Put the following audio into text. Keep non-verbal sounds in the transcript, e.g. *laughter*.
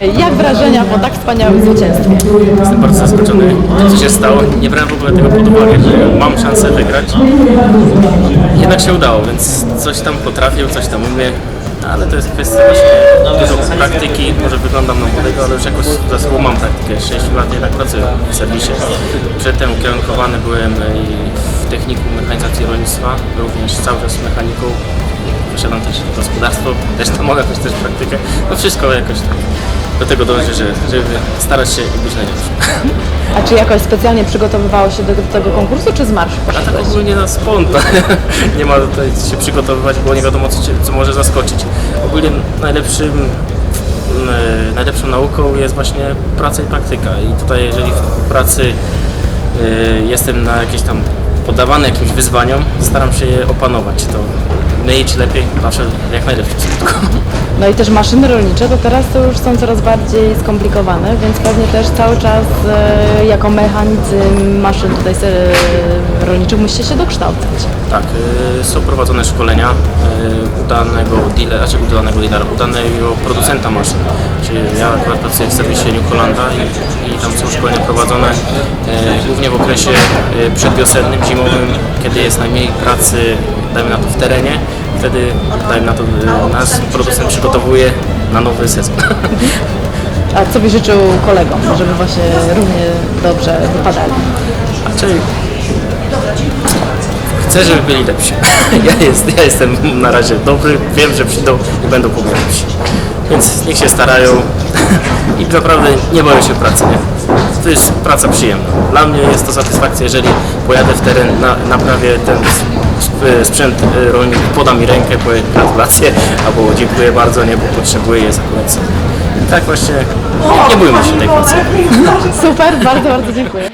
Jak wrażenia po tak wspaniałym zwycięstwie? Jestem bardzo zaskoczony tym, co się stało. Nie brałem w ogóle tego pod uwagę, że mam szansę wygrać. Jednak się udało, więc coś tam potrafię, coś tam umiem. Ale to jest kwestia właśnie dużo praktyki. Może wyglądam na młodego, ale już jakoś za sobą mam praktykę. 6 lat jednak pracuję w serwisie. Przedtem ukierunkowany byłem w technikum mechanizacji rolnictwa, również cały czas mechaniką. Posiadam też gospodarstwo, też tam mogę mieć też praktykę. No wszystko jakoś tak do tego dąży, że, żeby starać się i być najlepszym. A czy jakoś specjalnie przygotowywało się do, do tego konkursu, czy z marszu A tak poszedłeś? ogólnie na sponta. *laughs* nie ma tutaj się przygotowywać, bo nie wiadomo co, cię, co może zaskoczyć. Ogólnie najlepszym, mm, najlepszą nauką jest właśnie praca i praktyka. I tutaj jeżeli w pracy y, jestem na jakieś tam poddawany jakimś wyzwaniom, staram się je opanować. To mniej czy lepiej, zawsze jak najlepszym skutku. *laughs* No i też maszyny rolnicze, to teraz to już są coraz bardziej skomplikowane, więc pewnie też cały czas e, jako mechanicy maszyn tutaj e, rolniczych musicie się dokształcać. Tak, y, są prowadzone szkolenia y, udanego dealera, znaczy udanego dealera, udanego producenta maszyn. Czyli ja akurat pracuję w serwisie New i, i tam są szkolenia prowadzone y, głównie w okresie y, przedwiosennym, zimowym, kiedy jest najmniej pracy, dajmy na to w terenie. Wtedy, dajmy na to, y, nas producent przygotowuje na nowy sezon. *laughs* A co byś życzył kolegom, żeby właśnie równie dobrze wypadali? Raczej chcę, żeby byli lepsi. *laughs* Ja, jest, ja jestem na razie dobry, wiem, że przyjdą i będą po mnie lepsi. Więc niech się starają *laughs* i naprawdę nie boję się pracy. Nie? To jest praca przyjemna. Dla mnie jest to satysfakcja, jeżeli pojadę w teren, na, naprawię ten sprzęt y, rolnik, poda mi rękę, powie gratulacje albo dziękuję bardzo, nie, bo potrzebuję jest akurat. I tak właśnie nie, nie bójmy się tej pracy. Super, bardzo, bardzo dziękuję.